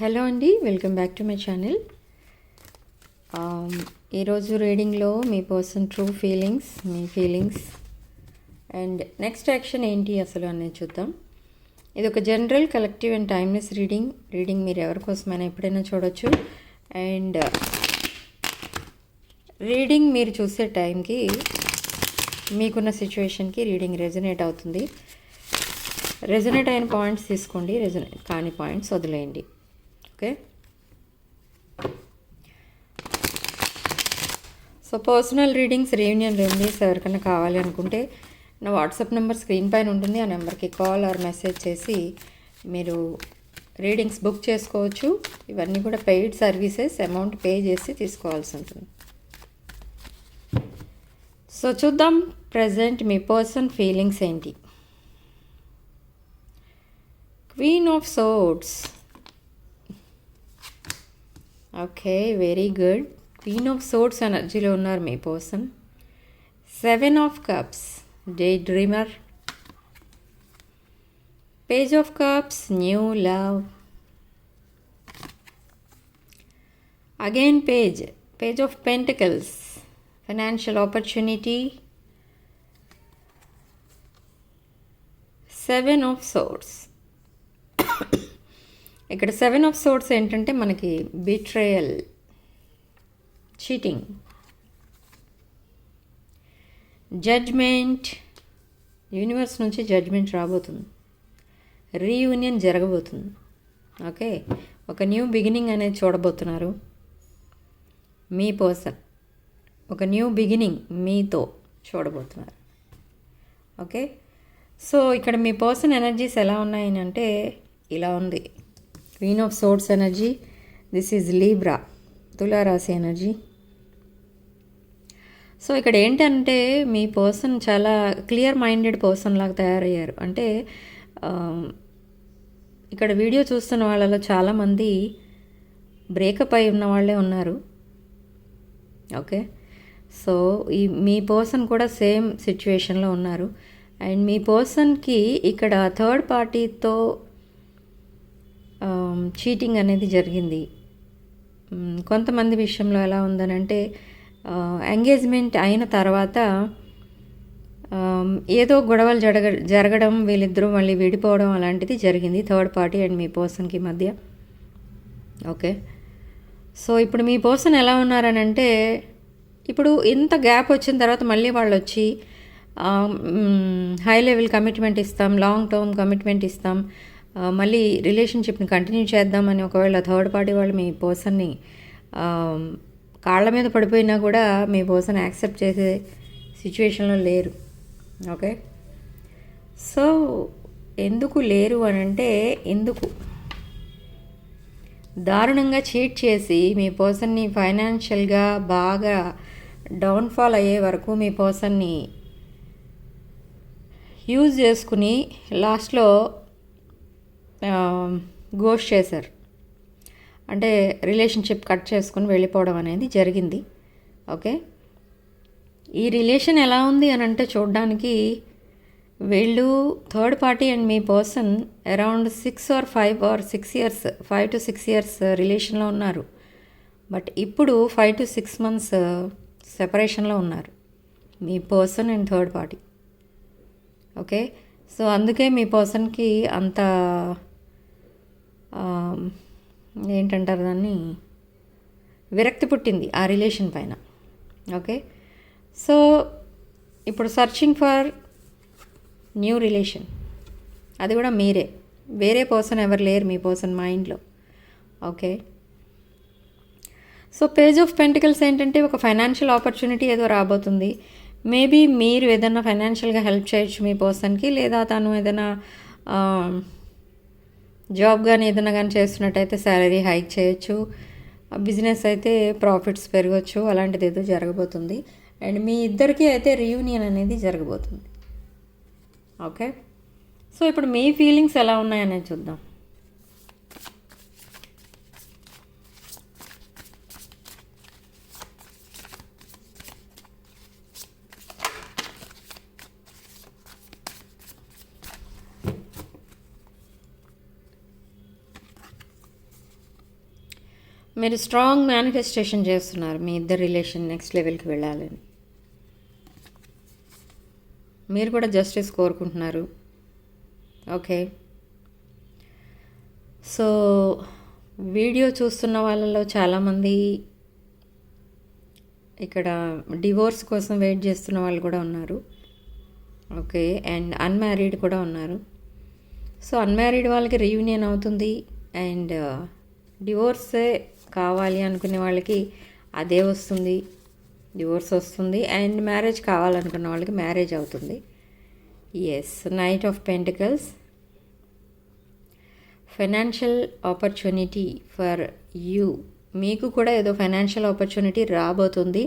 Hello అండి welcome back to my channel. ఈరోజు రీడింగ్లో మీ పర్సన్ ట్రూ ఫీలింగ్స్ మీ ఫీలింగ్స్ అండ్ నెక్స్ట్ యాక్షన్ ఏంటి అసలు అనేది చూద్దాం. ఇది ఒక general collective and timeless reading. Reading మీరు ఎవరి కోసమైనా ఎప్పుడైనా చూడొచ్చు. అండ్ రీడింగ్ మీరు చూసే టైంకి మీకున్న సిచ్యువేషన్కి రీడింగ్ రెజనేట్ అవుతుంది. రెజనేట్ అయిన పాయింట్స్ తీసుకోండి రెజనేట్ కాని పాయింట్స్ వదిలేయండి. Okay. So personal readings reunion remedies ఎవరికైనా కావాలి అనుకుంటే నా వాట్సాప్ నెంబర్ స్క్రీన్ పైన ఉంటుంది ఆ నెంబర్కి కాల్ ఆర్ మెసేజ్ చేసి మీరు రీడింగ్స్ బుక్ చేసుకోవచ్చు. ఇవన్నీ కూడా పెయిడ్ సర్వీసెస్ అమౌంట్ పే చేసి తీసుకోవాల్సి ఉంటుంది. సో చూద్దాం ప్రజెంట్ మీ పర్సన్ ఫీలింగ్స్ ఏంటి? Queen of swords okay very good queen of swords ఎనర్జీలో ఉన్నారు మీ person seven of cups day dreamer page of cups new love again page page of pentacles financial opportunity seven of swords ఇక్కడ seven of swords ఏంటంటే మనకి betrayal cheating judgement universe నుంచి judgement రాబోతుంది. Reunion జరగబోతుంది. Okay? ఒక new beginning అనేది చూడబోతున్నారు. మీ పర్సన్. ఒక న్యూ బిగినింగ్ మీతో చూడబోతున్నారు. ఓకే? సో ఇక్కడ మీ పర్సన్ ఎనర్జీస్ ఎలా ఉన్నాయని అంటే ఇలా ఉంది. Queen of swords energy this is Libra తులారాశి ఎనర్జీ సో ఇక్కడ ఏంటంటే మీ పర్సన్ చాలా క్లియర్ మైండెడ్ పర్సన్ లాగా తయారయ్యారు. అంటే um, ఇక్కడ వీడియో చూస్తున్న వాళ్ళలో చాలామంది బ్రేకప్ అయి ఉన్న వాళ్ళే ఉన్నారు. ఓకే సో ఈ మీ పర్సన్ కూడా సేమ్ సిచ్యువేషన్లో ఉన్నారు. అండ్ మీ పర్సన్కి ఇక్కడ థర్డ్ పార్టీతో చీటింగ్ అనేది జరిగింది. కొంతమంది విషయంలో ఎలా ఉందనంటే ఎంగేజ్మెంట్ అయిన తర్వాత ఏదో గొడవలు జరగ జరగడం వీళ్ళిద్దరూ మళ్ళీ విడిపోవడం అలాంటిది జరిగింది థర్డ్ పార్టీ అండ్ మీ పర్సన్కి మధ్య. ఓకే. సో ఇప్పుడు మీ పర్సన్ ఎలా ఉన్నారనంటే ఇప్పుడు ఇంత గ్యాప్ వచ్చిన తర్వాత మళ్ళీ వాళ్ళు వచ్చి హై లెవెల్ కమిట్మెంట్ ఇస్తాం లాంగ్ టర్మ్ కమిట్మెంట్ ఇస్తాం మళ్ళీ రిలేషన్షిప్ని కంటిన్యూ చేద్దామని ఒకవేళ థర్డ్ పార్టీ వాళ్ళు మీ పర్సన్ని కాళ్ళ మీద పడిపోయినా కూడా మీ పర్సన్ యాక్సెప్ట్ చేసే సిచ్యువేషన్లో లేరు. ఓకే సో ఎందుకు లేరు అని అంటే ఎందుకు? దారుణంగా చీట్ చేసి మీ పర్సన్ని ఫైనాన్షియల్గా బాగా డౌన్ఫాల్ అయ్యే వరకు మీ పర్సన్ని యూజ్ చేసుకుని లాస్ట్లో గోష్ చేశారు. అంటే రిలేషన్షిప్ కట్ చేసుకుని వెళ్ళిపోవడం అనేది జరిగింది. ఓకే? ఈ రిలేషన్ ఎలా ఉంది అని అంటే చూడడానికి వీళ్ళు third party and me person around six or five or six years five to six years రిలేషన్లో ఉన్నారు. బట్ ఇప్పుడు ఫైవ్ టు సిక్స్ మంత్స్ సెపరేషన్లో ఉన్నారు. మీ person and third party. Okay? So అందుకే మీ పర్సన్కి అంత ఏంటంటారు దాన్ని? విరక్తి పుట్టింది ఆ రిలేషన్ పైన. ఓకే? సో ఇప్పుడు సర్చింగ్ ఫర్ న్యూ రిలేషన్. అది కూడా మీరే. వేరే పర్సన్ ఎవరు లేరు మీ పర్సన్ మైండ్లో. Okay? So page of pentacles ఏంటంటే ఒక ఫైనాన్షియల్ ఆపర్చునిటీ ఏదో రాబోతుంది. మేబీ మీరు ఏదైనా ఫైనాన్షియల్గా హెల్ప్ చేయొచ్చు మీ పర్సన్కి లేదా తను ఏదైనా జాబ్ కానీ ఏదైనా కానీ చేస్తున్నట్టయితే శాలరీ హైక్ చేయొచ్చు. బిజినెస్ అయితే ప్రాఫిట్స్ పెరగచ్చు. అలాంటిది ఏదో జరగబోతుంది. అండ్ మీ ఇద్దరికీ అయితే రీయూనియన్ అనేది జరగబోతుంది. ఓకే సో ఇప్పుడు మీ ఫీలింగ్స్ ఎలా ఉన్నాయనేది చూద్దాం. మీరు స్ట్రాంగ్ మేనిఫెస్టేషన్ చేస్తున్నారు మీ ఇద్దరు రిలేషన్ నెక్స్ట్ లెవెల్కి వెళ్ళాలని. మీరు కూడా జస్టిస్ కోరుకుంటున్నారు. ఓకే సో వీడియో చూస్తున్న వాళ్ళలో చాలామంది ఇక్కడ డివోర్స్ కోసం వెయిట్ చేస్తున్న వాళ్ళు కూడా ఉన్నారు. ఓకే అండ్ అన్మ్యారీడ్ కూడా ఉన్నారు. సో అన్మ్యారీడ్ వాళ్ళకి రీయూనియన్ అవుతుంది. అండ్ డివోర్సే uh, కావాలి అనుకునే వాళ్ళకి అదే వస్తుంది డివోర్స్ వస్తుంది అండ్ మ్యారేజ్ కావాలనుకున్న వాళ్ళకి మ్యారేజ్ అవుతుంది. Yes knight of pentacles financial opportunity for you మీకు కూడా ఏదో ఫైనాన్షియల్ ఆపర్చునిటీ రాబోతుంది.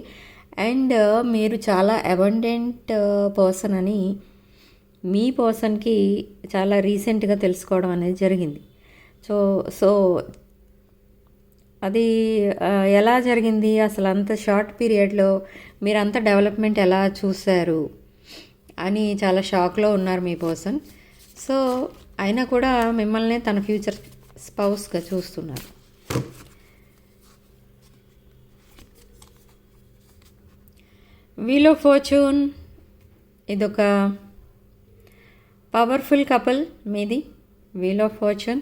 అండ్ uh, మీరు చాలా అబండెంట్ పర్సన్ uh, అని మీ పర్సన్కి చాలా రీసెంట్గా తెలుసుకోవడం అనేది జరిగింది. సో సో అది ఎలా జరిగింది? అసలు అంత షార్ట్ పీరియడ్లో మీరు అంత డెవలప్మెంట్ ఎలా చూశారు అని చాలా షాక్లో ఉన్నారు మీ పర్సన్. సో అయినా కూడా మిమ్మల్ని తన ఫ్యూచర్ స్పౌస్గా చూస్తున్నారు. వీలో ఫోర్చూన్ ఇదొక పవర్ఫుల్ కపుల్ మీది. Wheel of fortune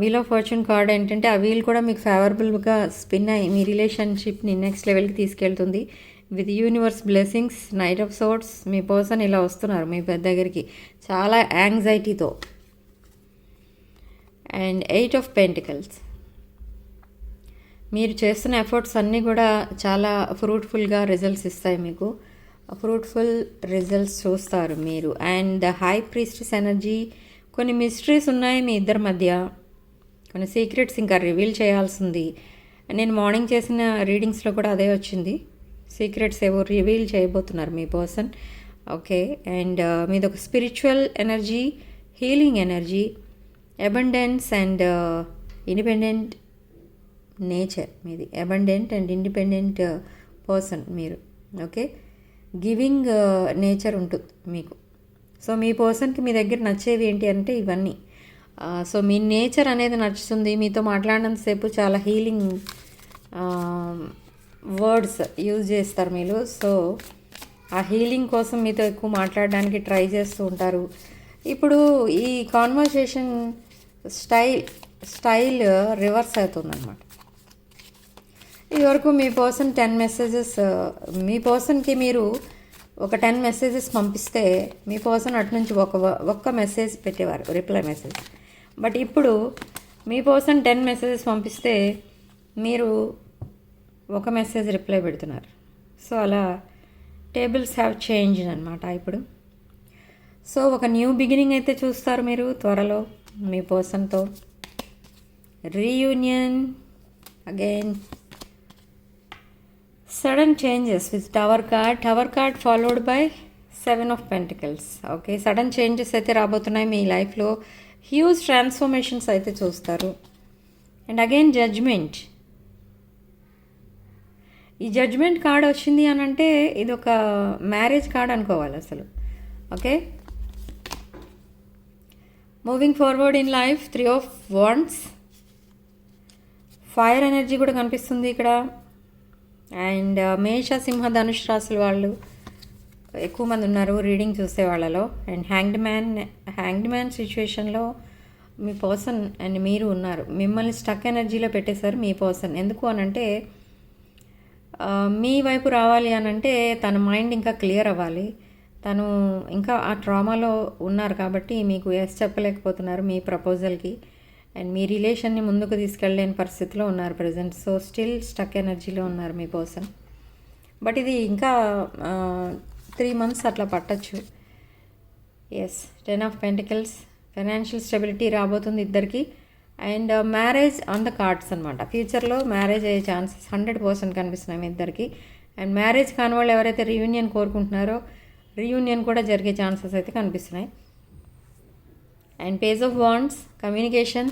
wheel of fortune card ఏంటంటే ఆ వీల్ కూడా మీకు ఫేవరబుల్గా స్పిన్ అయ్యి మీ రిలేషన్షిప్ని నెక్స్ట్ లెవెల్కి తీసుకెళ్తుంది. With universe blessings knight of swords me person ఇలా వస్తున్నారు మీ పెద్ద దగ్గరికి. చాలా యాంగ్జైటీతో అండ్ ఎయిట్ ఆఫ్ పెంటికల్స్ మీరు చేస్తున్న ఎఫర్ట్స్ అన్నీ కూడా చాలా ఫ్రూట్ఫుల్గా రిజల్ట్స్ ఇస్తాయి మీకు. ఫ్రూట్ఫుల్ రిజల్ట్స్ చూస్తారు మీరు. And the high priestess energy కొన్ని మిస్టరీస్ ఉన్నాయి మీ ఇద్దరి మధ్య. కొన్ని సీక్రెట్స్ ఇంకా రివీల్ చేయాల్సింది. నేను మార్నింగ్ చేసిన రీడింగ్స్లో కూడా అదే వచ్చింది. సీక్రెట్స్ ఏవో రివీల్ చేయబోతున్నారు మీ పర్సన్ ఓకే అండ్ మీది ఒక spiritual energy healing energy abundance and independent nature మీది. అబండెంట్ అండ్ ఇండిపెండెంట్ పర్సన్ మీరు. ఓకే గివింగ్ నేచర్ ఉంటుంది మీకు. సో మీ పర్సన్కి మీ దగ్గర నచ్చేవి ఏంటి అంటే ఇవన్నీ. సో మీ నేచర్ అనేది నచ్చుతుంది. మీతో మాట్లాడినంతసేపు చాలా హీలింగ్ వర్డ్స్ యూజ్ చేస్తారు మీరు. సో ఆ హీలింగ్ కోసం మీతో ఎక్కువ మాట్లాడడానికి ట్రై చేస్తూ ఉంటారు. ఇప్పుడు ఈ కాన్వర్సేషన్ స్టైల్ స్టైల్ రివర్స్ అవుతుందన్నమాట. ఇది వరకు మీ పర్సన్ టెన్ మెసేజెస్ మీ పర్సన్కి మీరు ఒక టెన్ మెసేజెస్ పంపిస్తే మీ పర్సన్ అటు నుంచి ఒక ఒక్క మెసేజ్ పెట్టేవారు రిప్లై మెసేజ్ బట్ ఇప్పుడు మీ పర్సన్ టెన్ మెసేజెస్ పంపిస్తే మీరు ఒక మెసేజ్ రిప్లై పెడుతున్నారు. సో అలా టేబుల్స్ హ్యావ్ చేంజ్ అనమాట ఇప్పుడు. సో ఒక న్యూ బిగినింగ్ అయితే చూస్తారు మీరు త్వరలో మీ పర్సన్తో reunion again sudden changes with tower card tower card followed by seven of pentacles okay sudden changes అయితే రాబోతున్నాయి మీ లైఫ్లో హ్యూజ్ ట్రాన్స్ఫర్మేషన్స్ అయితే చూస్తారు. అండ్ అగైన్ జడ్జ్మెంట్ ఈ జడ్జ్మెంట్ కార్డ్ వచ్చింది అని అంటే ఇది ఒక మ్యారేజ్ కార్డ్ అనుకోవాలి అసలు. Okay moving forward in life three of wands fire energy కూడా కనిపిస్తుంది ఇక్కడ. అండ్ uh, మేష సింహ ధనుష్ రాసుల వాళ్ళు ఎక్కువ మంది ఉన్నారు రీడింగ్ చూసే వాళ్ళలో. And hanged man hanged man సిచ్యువేషన్లో మీ పర్సన్ అండ్ మీరు ఉన్నారు. మిమ్మల్ని స్టక్ ఎనర్జీలో పెట్టేశారు మీ పర్సన్ ఎందుకు అనంటే uh, మీ వైపు రావాలి అని అంటే తన మైండ్ ఇంకా క్లియర్ అవ్వాలి. తను ఇంకా ఆ ట్రామాలో ఉన్నారు కాబట్టి మీకు ఎస్ చెప్పలేకపోతున్నారు మీ ప్రపోజల్కి అండ్ మీ రిలేషన్ని ముందుకు తీసుకెళ్ళలేని పరిస్థితిలో ఉన్నారు ప్రజెంట్ సో స్టిల్ స్టక్ ఎనర్జీలో ఉన్నారు మీ పర్సన్ బట్ ఇది ఇంకా త్రీ మంత్స్ అట్లా పట్టచ్చు. Yes ten of pentacles financial stability రాబోతుంది ఇద్దరికి. And marriage on the cards అనమాట ఫ్యూచర్లో మ్యారేజ్ అయ్యే ఛాన్సెస్ హండ్రెడ్ పర్సెంట్ కనిపిస్తున్నాయి మీ ఇద్దరికి. అండ్ మ్యారేజ్ కాని వాళ్ళు ఎవరైతే రీయూనియన్ కోరుకుంటున్నారో రీయూనియన్ కూడా జరిగే ఛాన్సెస్ అయితే కనిపిస్తున్నాయి. And page of wands communication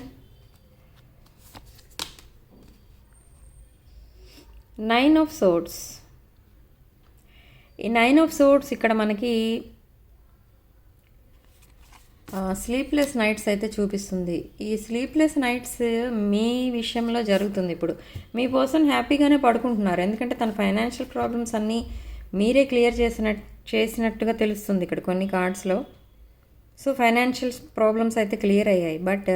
nine of swords ఈ నైన్ ఆఫ్ సోర్ట్స్ ఇక్కడ మనకి స్లీప్లెస్ నైట్స్ అయితే చూపిస్తుంది. ఈ స్లీప్లెస్ నైట్స్ మీ విషయంలో జరుగుతుంది ఇప్పుడు. మీ పర్సన్ హ్యాపీగానే పడుకుంటున్నారు. ఎందుకంటే తన ఫైనాన్షియల్ ప్రాబ్లమ్స్ అన్నీ మీరే క్లియర్ చేసిన చేసినట్టుగా తెలుస్తుంది ఇక్కడ కొన్ని కార్డ్స్లో. సో ఫైనాన్షియల్ ప్రాబ్లమ్స్ అయితే క్లియర్ అయ్యాయి. బట్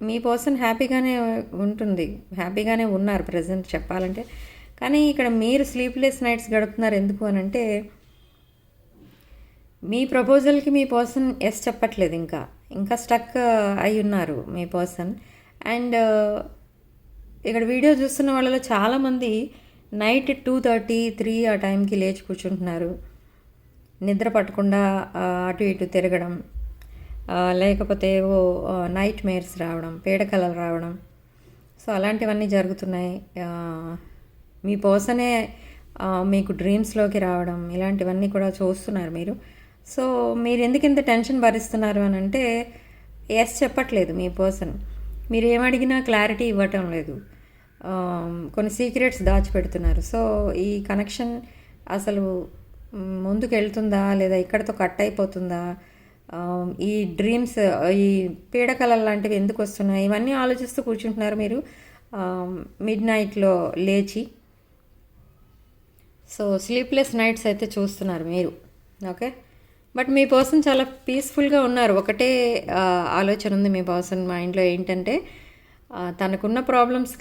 మీ పర్సన్ హ్యాపీగానే ఉంటుంది హ్యాపీగానే ఉన్నారు ప్రజెంట్ చెప్పాలంటే. కానీ ఇక్కడ మీరు స్లీప్లెస్ నైట్స్ గడుపుతున్నారు ఎందుకు అని అంటే మీ ప్రపోజల్కి మీ పర్సన్ ఎస్ చెప్పట్లేదు ఇంకా. ఇంకా స్టక్ అయి ఉన్నారు మీ పర్సన్. అండ్ ఇక్కడ వీడియో చూస్తున్న వాళ్ళలో చాలామంది నైట్ టూ థర్టీ త్రీ ఆ టైంకి లేచి కూర్చుంటున్నారు. నిద్ర పట్టకుండా అటు ఇటు తిరగడం. లేకపోతే ఓ నైట్ మేర్స్ రావడం పీడకలలు రావడం. సో అలాంటివన్నీ జరుగుతున్నాయి. మీ పర్సనే మీకు డ్రీమ్స్లోకి రావడం ఇలాంటివన్నీ కూడా చూస్తున్నారు మీరు. సో మీరు ఎందుకు ఇంత టెన్షన్ భరిస్తున్నారు అని అంటే ఎస్ చెప్పట్లేదు మీ పర్సన్ మీరు ఏమడిగినా క్లారిటీ ఇవ్వటం లేదు. కొన్ని సీక్రెట్స్ దాచిపెడుతున్నారు. సో ఈ కనెక్షన్ అసలు ముందుకు వెళ్తుందా లేదా ఇక్కడతో కట్ అయిపోతుందా? ఈ డ్రీమ్స్ ఈ పీడకలలు లాంటివి ఎందుకు వస్తున్నాయి? ఇవన్నీ ఆలోచిస్తూ కూర్చుంటున్నారు మీరు. మిడ్ నైట్లో లేచి. సో స్లీప్లెస్ నైట్స్ అయితే చూస్తున్నారు మీరు. ఓకే బట్ మీ పర్సన్ చాలా పీస్ఫుల్గా ఉన్నారు. ఒకటే ఆలోచన ఉంది మీ పర్సన్ మైండ్లో ఏంటంటే తనకున్న ప్రాబ్లమ్స్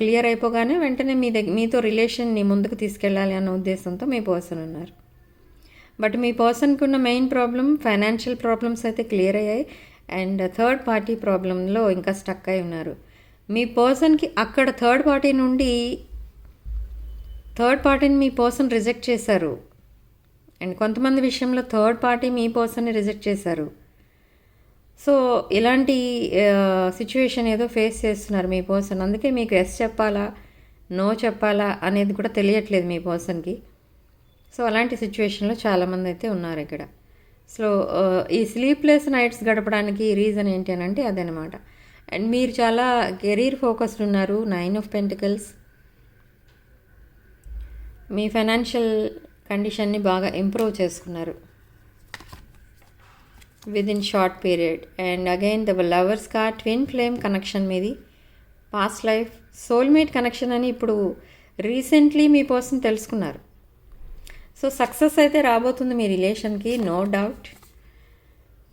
క్లియర్ అయిపోగానే వెంటనే మీ దగ్గర మీతో రిలేషన్ని ముందుకు తీసుకెళ్ళాలి అన్న ఉద్దేశంతో మీ పర్సన్ ఉన్నారు. బట్ మీ పర్సన్కి ఉన్న మెయిన్ ప్రాబ్లం ఫైనాన్షియల్ ప్రాబ్లమ్స్ అయితే క్లియర్ అయ్యాయి. అండ్ థర్డ్ పార్టీ ప్రాబ్లంలో ఇంకా స్టక్ అయి ఉన్నారు. మీ పర్సన్కి అక్కడ థర్డ్ పార్టీ నుండి థర్డ్ పార్టీని మీ పర్సన్ రిజెక్ట్ చేశారు. అండ్ కొంతమంది విషయంలో థర్డ్ పార్టీ మీ పర్సన్ని రిజెక్ట్ చేశారు. సో ఇలాంటి సిచ్యువేషన్ ఏదో ఫేస్ చేస్తున్నారు మీ పర్సన్. అందుకే మీకు ఎస్ చెప్పాలా నో చెప్పాలా అనేది కూడా తెలియట్లేదు మీ పర్సన్కి. సో అలాంటి సిచ్యువేషన్లో చాలామంది అయితే ఉన్నారు ఇక్కడ. సో uh, ఈ స్లీప్లెస్ నైట్స్ గడపడానికి రీజన్ ఏంటి అని అంటే అదనమాట. అండ్ మీరు చాలా కెరీర్ ఫోకస్డ్ ఉన్నారు నైన్ ఆఫ్ పెంటికల్స్ మీ ఫైనాన్షియల్ కండిషన్ని బాగా ఇంప్రూవ్ చేసుకున్నారు. With in short period and again the lovers కా ట్విన్ ఫ్లేమ్ కనెక్షన్ మీది. పాస్ట్ లైఫ్ సోల్మేట్ కనెక్షన్ అని ఇప్పుడు రీసెంట్లీ మీ పర్సన్ తెలుసుకున్నారు. సో సక్సెస్ అయితే రాబోతుంది మీ రిలేషన్కి no doubt.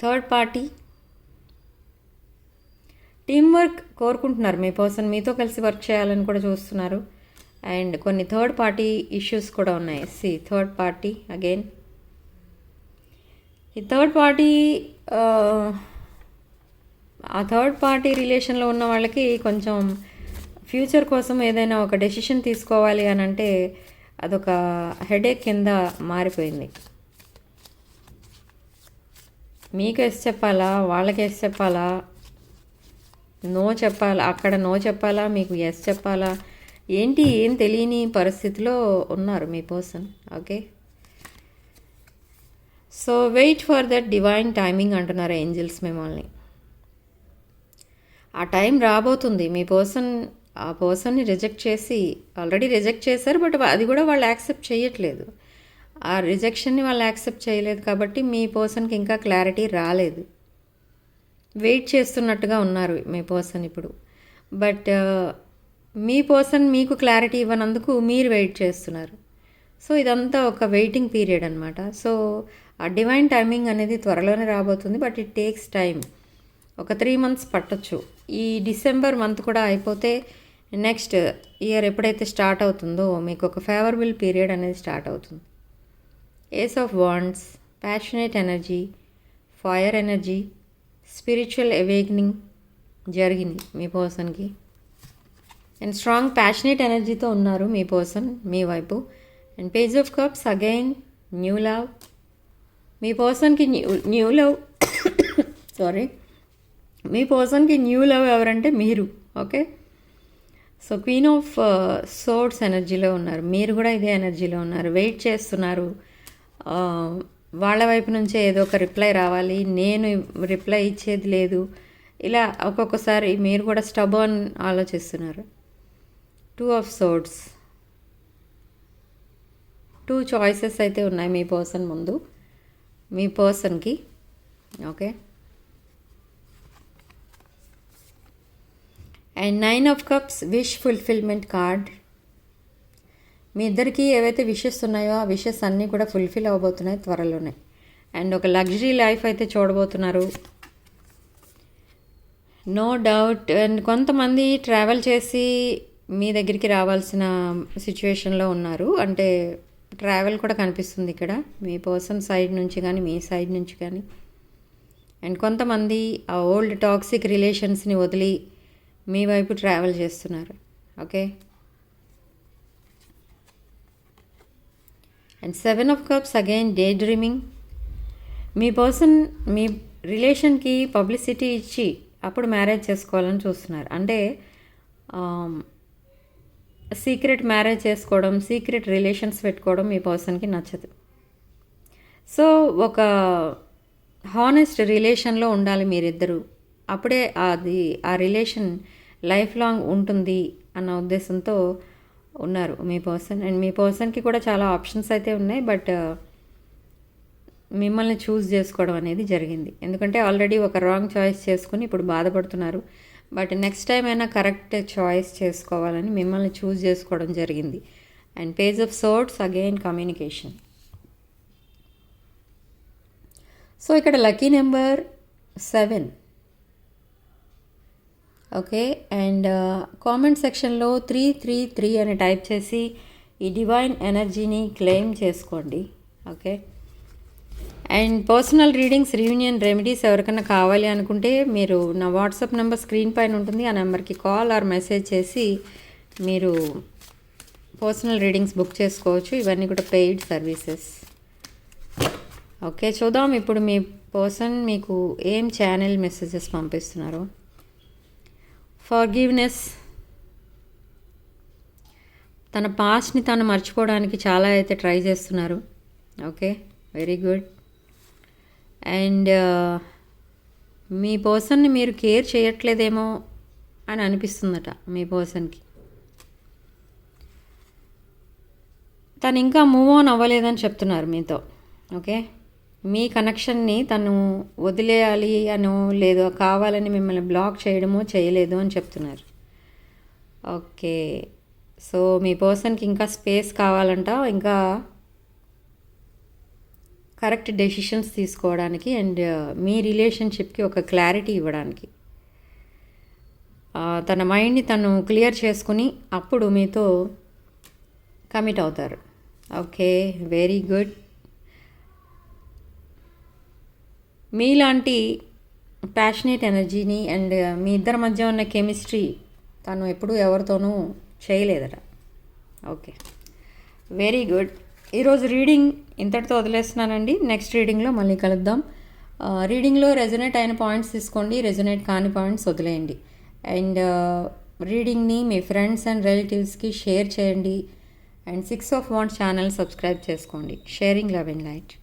Third party. Team work కోరుకుంటున్నారు మీ పర్సన్. మీతో కలిసి వర్క్ చేయాలని కూడా చూస్తున్నారు. అండ్ కొన్ని థర్డ్ పార్టీ ఇష్యూస్ కూడా ఉన్నాయి. See third party again. ఈ థర్డ్ పార్టీ ఆ థర్డ్ పార్టీ రిలేషన్లో ఉన్న వాళ్ళకి కొంచెం ఫ్యూచర్ కోసం ఏదైనా ఒక డెసిషన్ తీసుకోవాలి అని అంటే అదొక హెడేక్ కింద మారిపోయింది. మీకు ఎస్ చెప్పాలా? వాళ్ళకి ఎస్ చెప్పాలా? నో చెప్పాలా? అక్కడ నో చెప్పాలా? మీకు ఎస్ చెప్పాలా? ఏంటి ఏం తెలియని పరిస్థితిలో ఉన్నారు మీ person? Okay. So wait for that divine timing అంటున్నారు ఏంజిల్స్ మిమ్మల్ని. ఆ టైం రాబోతుంది. మీ పర్సన్ ఆ పర్సన్ని రిజెక్ట్ చేసి ఆల్రెడీ రిజెక్ట్ చేశారు బట్ అది కూడా వాళ్ళు యాక్సెప్ట్ చేయట్లేదు. ఆ రిజెక్షన్ని వాళ్ళు యాక్సెప్ట్ చేయలేదు కాబట్టి మీ పర్సన్కి ఇంకా క్లారిటీ రాలేదు. వెయిట్ చేస్తున్నట్టుగా ఉన్నారు మీ పర్సన్ ఇప్పుడు. బట్ మీ పర్సన్ మీకు క్లారిటీ ఇవ్వనందుకు మీరు వెయిట్ చేస్తున్నారు. సో ఇదంతా ఒక వెయిటింగ్ పీరియడ్ అనమాట సో ఆ డివైన్ టైమింగ్ అనేది త్వరలోనే రాబోతుంది బట్ ఇట్ టేక్స్ టైం ఒక త్రీ మంత్స్ పట్టచ్చు. ఈ డిసెంబర్ మంత్ కూడా అయిపోతే నెక్స్ట్ ఇయర్ ఎప్పుడైతే స్టార్ట్ అవుతుందో మీకు ఒక ఫేవరబుల్ పీరియడ్ అనేది స్టార్ట్ అవుతుంది. Ace of wands passionate energy fire energy spiritual awakening జరిగింది మీ పర్సన్కి. అండ్ స్ట్రాంగ్ ప్యాషనేట్ ఎనర్జీతో ఉన్నారు మీ పర్సన్ మీ వైపు. And page of cups again new love. మీ పర్సన్కి న్యూ న్యూ లవ్ సారీ. మీ పర్సన్కి న్యూ లవ్ ఎవరంటే మీరు okay? So queen of swords ఎనర్జీలో ఉన్నారు. మీరు కూడా ఇదే ఎనర్జీలో ఉన్నారు. వెయిట్ చేస్తున్నారు. Uh, వాళ్ళ వైపు నుంచే ఏదో ఒక రిప్లై రావాలి. నేను రిప్లై ఇచ్చేది లేదు. ఇలా ఒక్కొక్కసారి మీరు కూడా స్టబర్న్ ఆలోచిస్తున్నారు. Two of swords two choices అయితే ఉన్నాయి మీ పర్సన్ ముందు. మీ పర్సన్కి okay and nine of cups wish fulfilment card. మీ ఇద్దరికీ ఏవైతే విషెస్ ఉన్నాయో ఆ విషెస్ అన్నీ కూడా ఫుల్ఫిల్ అవ్వబోతున్నాయి త్వరలోనే. అండ్ ఒక లగ్జరీ లైఫ్ అయితే చూడబోతున్నారు. No doubt. అండ్ కొంతమంది ట్రావెల్ చేసి మీ దగ్గరికి రావాల్సిన సిచ్యువేషన్లో ఉన్నారు. అంటే ట్రావెల్ కూడా కనిపిస్తుంది ఇక్కడ. మీ పర్సన్ సైడ్ నుంచి కానీ మీ సైడ్ నుంచి కానీ. అండ్ కొంతమంది ఆ ఓల్డ్ టాక్సిక్ రిలేషన్స్ని వదిలి మీ వైపు ట్రావెల్ చేస్తున్నారు. Okay? And seven of cups again day dreaming. Me person మీ రిలేషన్కి పబ్లిసిటీ ఇచ్చి అప్పుడు మ్యారేజ్ చేసుకోవాలని చూస్తున్నారు. అంటే సీక్రెట్ మ్యారేజ్ చేసుకోవడం సీక్రెట్ రిలేషన్స్ పెట్టుకోవడం మీ పర్సన్కి నచ్చదు. సో ఒక హానెస్ట్ రిలేషన్లో ఉండాలి మీరిద్దరూ. అప్పుడే అది ఆ రిలేషన్ లైఫ్ లాంగ్ ఉంటుంది అన్న ఉద్దేశంతో ఉన్నారు మీ పర్సన్. అండ్ మీ పర్సన్కి కూడా చాలా ఆప్షన్స్ అయితే ఉన్నాయి బట్ మిమ్మల్ని చూస్ చేసుకోవడం అనేది జరిగింది. ఎందుకంటే ఆల్రెడీ ఒక రాంగ్ చాయిస్ చేసుకుని ఇప్పుడు బాధపడుతున్నారు. బట్ నెక్స్ట్ టైం అయినా కరెక్ట్ చాయిస్ చేసుకోవాలని మిమ్మల్ని చూస్ చేసుకోవడం జరిగింది. And page of swords again communication. So ఇక్కడ lucky number seven. Okay? And comment సెక్షన్లో త్రీ త్రీ త్రీ అని టైప్ చేసి ఈ డివైన్ ఎనర్జీని క్లెయిమ్ చేసుకోండి. Okay? And personal readings reunion remedies ఎవరికైనా కావాలి అనుకుంటే మీరు నా వాట్సాప్ నెంబర్ స్క్రీన్ పైన ఉంటుంది. ఆ నెంబర్కి కాల్ ఆర్ మెసేజ్ చేసి మీరు పర్సనల్ రీడింగ్స్ బుక్ చేసుకోవచ్చు. ఇవన్నీ కూడా పెయిడ్ సర్వీసెస్. ఓకే? చూద్దాం ఇప్పుడు మీ పర్సన్ మీకు ఏం ఛానల్ మెసేజెస్ పంపిస్తున్నారు? ఫర్గివ్నెస్ తన పాస్ట్ని తను మర్చిపోవడానికి చాలా అయితే ట్రై చేస్తున్నారు. ఓకే వెరీ గుడ్ అండ్ మీ పర్సన్ని మీరు కేర్ చేయట్లేదేమో అని అనిపిస్తుందట మీ పర్సన్కి తను ఇంకా మూవ్ ఆన్ అవ్వలేదని చెప్తున్నారు మీతో. ఓకే మీ కనెక్షన్ని తను వదిలేయాలి అనో లేదో కావాలని మిమ్మల్ని బ్లాక్ చేయడమో చేయలేదు అని చెప్తున్నారు. ఓకే. సో మీ పర్సన్కి ఇంకా స్పేస్ కావాలంట. ఇంకా కరెక్ట్ డెసిషన్స్ తీసుకోవడానికి అండ్ మీ రిలేషన్షిప్కి ఒక క్లారిటీ ఇవ్వడానికి. తన మైండ్ని తను క్లియర్ చేసుకుని అప్పుడు మీతో కమిట్ అవుతారు. ఓకే. Very good. మీలాంటి ప్యాషనేట్ ఎనర్జీని అండ్ మీ ఇద్దరి మధ్య ఉన్న కెమిస్ట్రీ తను ఎప్పుడూ ఎవరితోనూ చేయలేదట. ఓకే వెరీ గుడ్ ఈరోజు రీడింగ్ ఇంతటితో వదిలేస్తున్నానండి. నెక్స్ట్ రీడింగ్లో మళ్ళీ కలుద్దాం. Uh, రీడింగ్లో రెజొనేట్ అయిన పాయింట్స్ తీసుకోండి. రెజొనేట్ కాని పాయింట్స్ వదిలేయండి. అండ్ రీడింగ్ని uh, మీ ఫ్రెండ్స్ అండ్ రిలేటివ్స్కి షేర్ చేయండి. And six of wands channel subscribe చేసుకోండి. Sharing love and light